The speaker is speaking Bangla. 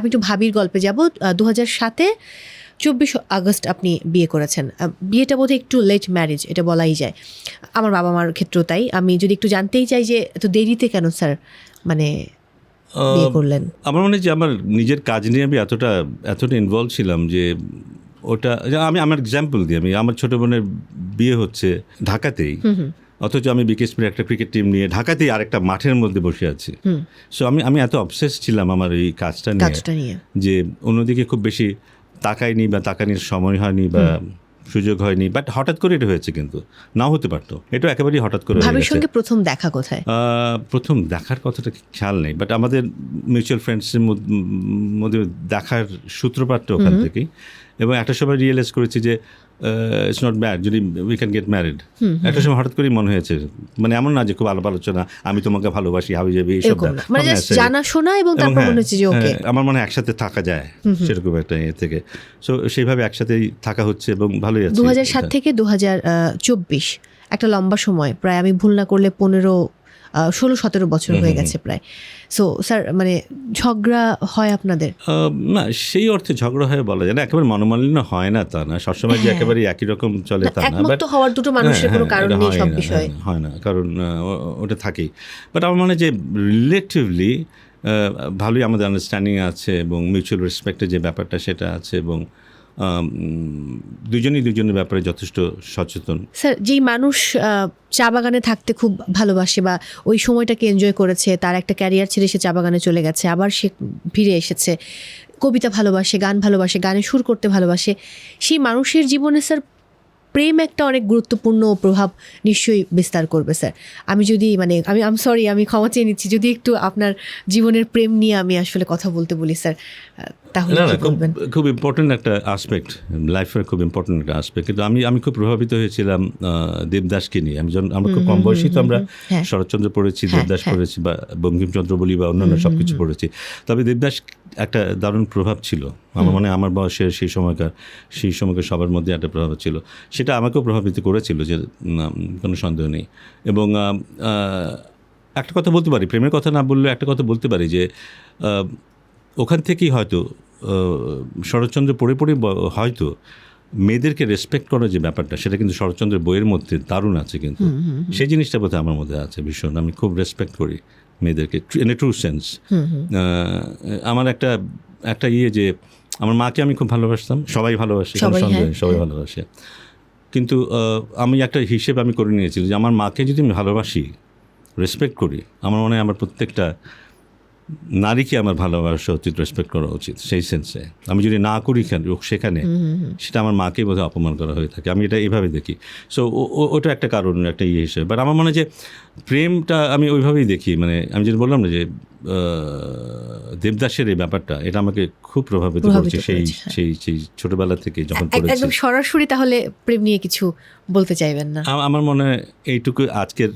আমি একটু ভাবির গল্পে যাব। দু হাজার সাতে চব্বিশ আগস্ট আপনি বিয়ে করেছেন। বিয়েটা বোধহয় একটু লেট ম্যারেজ এটা বলাই যায়। আমার বাবা মার ক্ষেত্রেও তাই। আমি যদি একটু জানতেই চাই যে এত দেরিতে কেন স্যার মানে করলেন? আমার মনে হয় যে আমার নিজের কাজ নিয়ে আমি এতটা এতটা ইনভলভ ছিলাম যে ওটা আমি আমার এক্সাম্পল দিই। আমি আমার ছোটো বোনের বিয়ে হচ্ছে ঢাকাতেই। অথচ আমি বিকেএসপির একটা ক্রিকেট টিম নিয়ে ঢাকাতেই আরেকটা মাঠের মধ্যে বসে আছি। সো আমি আমি এত অবসেস ছিলাম আমার এই কাজটা নিয়ে। যে অন্যদিকে খুব বেশি তাকাইনি বা তাকানির সময় হয়নি বা সুযোগ হয়নি বাট হঠাৎ করে এটা হয়েছে কিন্তু। নাও হতে পারতো। এটা একেবারেই হঠাৎ করে ভাবির সঙ্গে প্রথম দেখা কোথায়? প্রথম দেখার কথাটা খেয়াল নেই বাট আমাদের মিউচুয়াল ফ্রেন্ডসের মধ্যে দেখার সূত্রপাতটা ওখান থেকেই। এবং একটা সময় রিয়েলাইজ করেছি যে ইটস নট ব্যাড যদি উই ক্যান গেট ম্যারিড একটা সময় হঠাৎ করেই মনে হয়েছে মানে এমন না যে খুব আলাপ আলোচনা আমি তোমাকে ভালোবাসি হাবি যাবি এইসব। মানে জাস্ট জানাশোনা এবং তারপর হ্যাঁ, মনে হচ্ছে যে ওকে হ্যাঁ, আমার মনে হয় একসাথে থাকা যায় সেরকম একটা ইয়ে থেকে। সো সেইভাবে একসাথেই থাকা হচ্ছে এবং ভালোই আছে। দু হাজার সাত থেকে দু হাজার চব্বিশ একটা লম্বা সময় প্রায় আমি ভুল না করলে পনেরো ষোলো সতেরো বছর হয়ে গেছে প্রায়। সো স্যার মানে ঝগড়া হয় আপনাদের? না সেই অর্থে ঝগড়া হয় বলা যায় না। একেবারে মনোমালিন্য হয় না তা না। সবসময় যে একেবারে একই রকম চলে তা না। বাট হওয়ার দুটো মানুষের হ্যাঁ, কোনো হ্যাঁ, কারণ নেই হয় সব না, বিষয়ে। হ্যাঁ, হয় না। কারণ ওটা থাকেই। বাট আমার মনে হয় যে রিলেটিভলি ভালোই আমাদের আন্ডারস্ট্যান্ডিং আছে এবং মিউচুয়াল রেসপেক্টের যে ব্যাপারটা সেটা আছে এবং দুজনই দুজনের ব্যাপারে যথেষ্ট সচেতন। স্যার, যেই মানুষ চা বাগানে থাকতে খুব ভালোবাসে বা ওই সময়টাকে এনজয় করেছে, তার একটা ক্যারিয়ার ছেড়ে সে চা বাগানে চলে গেছে, আবার সে ফিরে এসেছে, কবিতা ভালোবাসে, গান ভালোবাসে, গানে সুর করতে ভালোবাসে, সেই মানুষের জীবনে স্যার প্রেম একটা অনেক গুরুত্বপূর্ণ প্রভাব নিশ্চয়ই বিস্তার করবে, স্যার। আমি যদি মানে আমি আম সরি আমি ক্ষমা চেয়ে নিচ্ছি, যদি একটু আপনার জীবনের প্রেম নিয়ে আমি আসলে কথা বলতে বলি, স্যার তাহলে না খুব খুব ইম্পর্টেন্ট একটা আসপেক্ট লাইফের খুব ইম্পর্টেন্ট একটা আসপেক্ট কিন্তু আমি আমি খুব প্রভাবিত হয়েছিলাম দেবদাসকে নিয়ে। আমি যখন আমরা খুব কম বয়সী তো আমরা হ্যাঁ। শরৎচন্দ্র পড়েছি দেবদাস পড়েছি বা বঙ্কিমচন্দ্র বলি বা অন্যান্য সব কিছু পড়েছি। তবে দেবদাস একটা দারুণ প্রভাব ছিল। আমার মনে হয় আমার বয়সের সেই সময়কার সেই সময়কার সবার মধ্যে একটা প্রভাব ছিল। সেটা আমাকেও প্রভাবিত করেছিল যে কোনো সন্দেহ নেই। এবং একটা কথা বলতে পারি প্রেমের কথা না বললে একটা কথা বলতে পারি যে ওখান থেকেই হয়তো শরৎচন্দ্র পড়ে পড়ে হয়তো মেয়েদেরকে রেসপেক্ট করার যে ব্যাপারটা সেটা কিন্তু শরৎচন্দ্রের বইয়ের মধ্যে দারুণ আছে কিন্তু। সেই জিনিসটা বোধহয় আমার মধ্যে আছে ভীষণ। আমি খুব রেসপেক্ট করি মেয়েদেরকে ইন এ ট্রু সেন্স আমার একটা একটা ইয়ে যে আমার মাকে আমি খুব ভালোবাসতাম সবাই ভালোবাসে সবাই, হ্যাঁ, সবাই ভালোবাসে। কিন্তু আমি একটা হিসেব আমি করে নিয়েছি যে আমার মাকে যদি আমি ভালোবাসি রেসপেক্ট করি আমার মনে হয় আমার প্রত্যেকটা নারীকে আমার ভালোবাসা উচিত রেসপেক্ট করা উচিত সেই সেন্সে আমি যদি না করি কেন সেখানে? সেটা আমার মাকে বোধহয় অপমান করা হয়ে থাকে। আমি এটা এইভাবে দেখি। সো ওটা একটা কারণ একটা ইয়ে হিসেবে। বাট আমার মনে হয় যে প্রেমটা আমি ওইভাবেই দেখি। মানে আমি যেটা বললাম না যে দেবদাসের এই ব্যাপারটা এটা আমাকে খুব প্রভাবিত প্রভাবিত করছে। সেই হ্যাঁ। সেই সেই ছোটবেলা থেকে যখন একদম সরাসরি তাহলে প্রেম নিয়ে কিছু বলতে চাইবেন না। আমার মনে হয় এইটুকু আজকের